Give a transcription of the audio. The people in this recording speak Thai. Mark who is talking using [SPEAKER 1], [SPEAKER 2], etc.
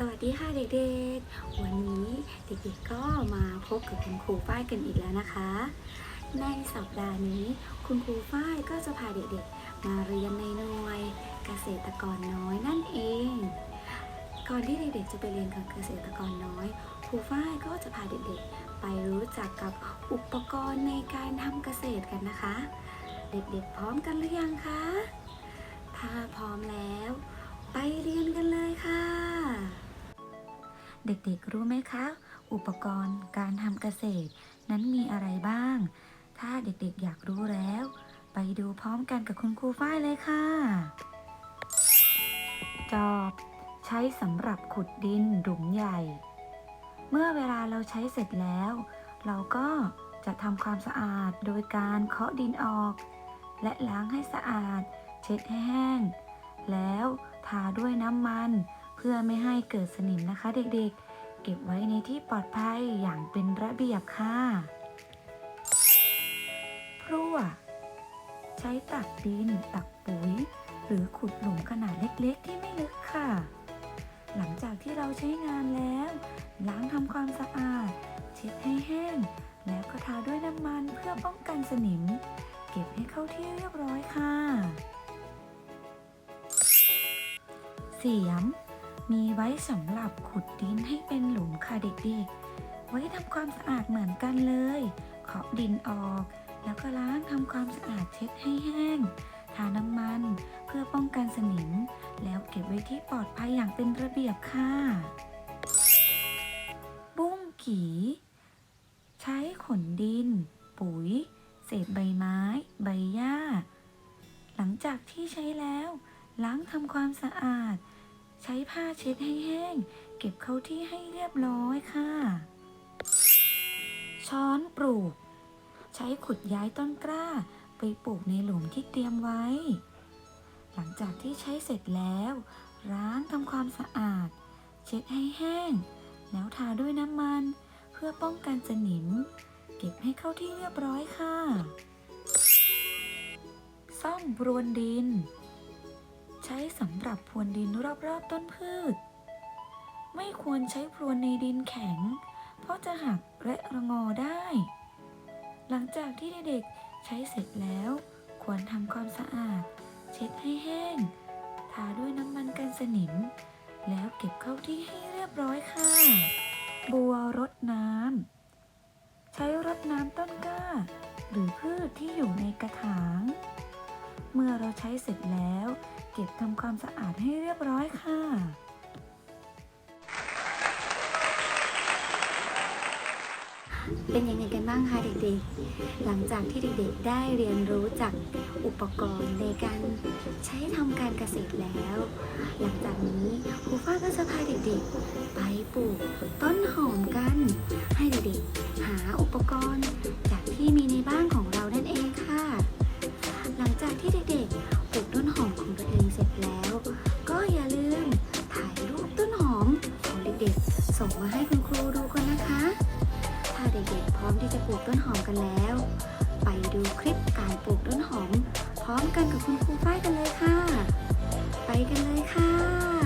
[SPEAKER 1] สวัสดีค่ะเด็กๆ วันนี้เด็กๆก็มาพบกับคุณครูฝ้ายกันอีกแล้วนะคะ ในสัปดาห์นี้คุณครูฝ้ายก็จะพาเด็กๆ มาเรียนในหน่วยเกษตรกรน้อยนั่นเอง ก่อนที่เด็กๆ จะไปเรียนกับเกษตรกรน้อย ครูฝ้ายก็จะพาเด็กๆ ไปรู้จักกับอุปกรณ์ในการทำเกษตรกันนะคะ เด็กๆ พร้อมกันหรือยังคะ ถ้าพร้อมแล้ว เด็กๆรู้ไหมคะ อุปกรณ์การทำเกษตร นั้นมีอะไรบ้าง ถ้าเด็กๆอยากรู้แล้ว ไปดูพร้อมกันกับคุณครูฝ้ายเลยค่ะ จอบ ใช้สำหรับขุดดินหลุมใหญ่ เมื่อเวลาเราใช้เสร็จแล้ว เราก็จะทำความสะอาดโดยการเคาะดินออก และล้างให้สะอาด เช็ดให้แห้ง แล้วทาด้วยน้ำมัน เพื่อไม่ให้เกิดสนิมนะคะเด็กๆ เก็บไว้ในที่ปลอดภัยอย่างเป็นระเบียบค่ะพรั่ว ใช้ตักดินตักปุ๋ย หรือขุดหลุมขนาดเล็กๆ ที่ไม่ลึกค่ะ หลังจากที่เราใช้งานแล้ว ล้างทำความสะอาด เช็ดให้แห้ง แล้วก็ทาด้วยน้ำมันเพื่อป้องกันสนิม เก็บให้เข้าที่เรียบร้อยค่ะ เสียม มีไว้สำหรับขุดดินให้เป็นหลุมค่ะเด็กๆ ไว้ทำความสะอาดเหมือนกันเลยเคาะดินออก แล้วก็ล้างทำความสะอาดเช็ดให้แห้ง ทาน้ำมันเพื่อป้องกันสนิม แล้วเก็บไว้ที่ปลอดภัยอย่างเป็นระเบียบค่ะ บุ้งกี ใช้ขนดิน ปุ๋ย เศษใบไม้ ใบหญ้า หลังจากที่ใช้แล้ว ล้างทำความสะอาด ใช้ผ้าเช็ดให้แห้ง เก็บเข้าที่ให้เรียบร้อยค่ะ ช้อนปลูก ใช้ขุดย้ายต้นกล้า ไปปลูกในหลุมที่เตรียมไว้ หลังจากที่ใช้เสร็จแล้วล้างทำความสะอาด เช็ดให้แห้ง แล้วทาด้วยน้ำมัน เพื่อป้องกันสนิม เก็บให้เข้าที่เรียบร้อยค่ะ ซ่อมรวนดิน ใช้สำหรับพรวนดินรอบๆต้นพืช ไม่ควรใช้พรวนในดินแข็ง เพราะจะหักและระงอได้ หลังจากที่เด็กๆใช้เสร็จแล้ว ควรทำความสะอาด เช็ดให้แห้ง ทาด้วยน้ำมันกันสนิม แล้วเก็บเข้าที่ให้เรียบร้อยค่ะ บัวรดน้ำใช้รดน้ำต้นกล้า หรือพืชที่อยู่ในกระถาง เมื่อเราใช้เสร็จแล้ว เก็บทำความสะอาดให้เรียบร้อยค่ะเป็นยังไงกันบ้างคะเด็กๆ หลังจากที่เด็กๆ ได้เรียนรู้จากอุปกรณ์ในการใช้ทำการเกษตรแล้ว หลังจากนี้ครูฟ้าก็จะพาเด็กๆ ไปปลูกต้นหอมกัน ด็กๆ พร้อมที่จะปลูกต้นหอมกันแล้ว ไปดูคลิปการปลูกต้นหอม พร้อมกันกับคุณครูฝ้ายกันเลยค่ะ ไปกันเลยค่ะ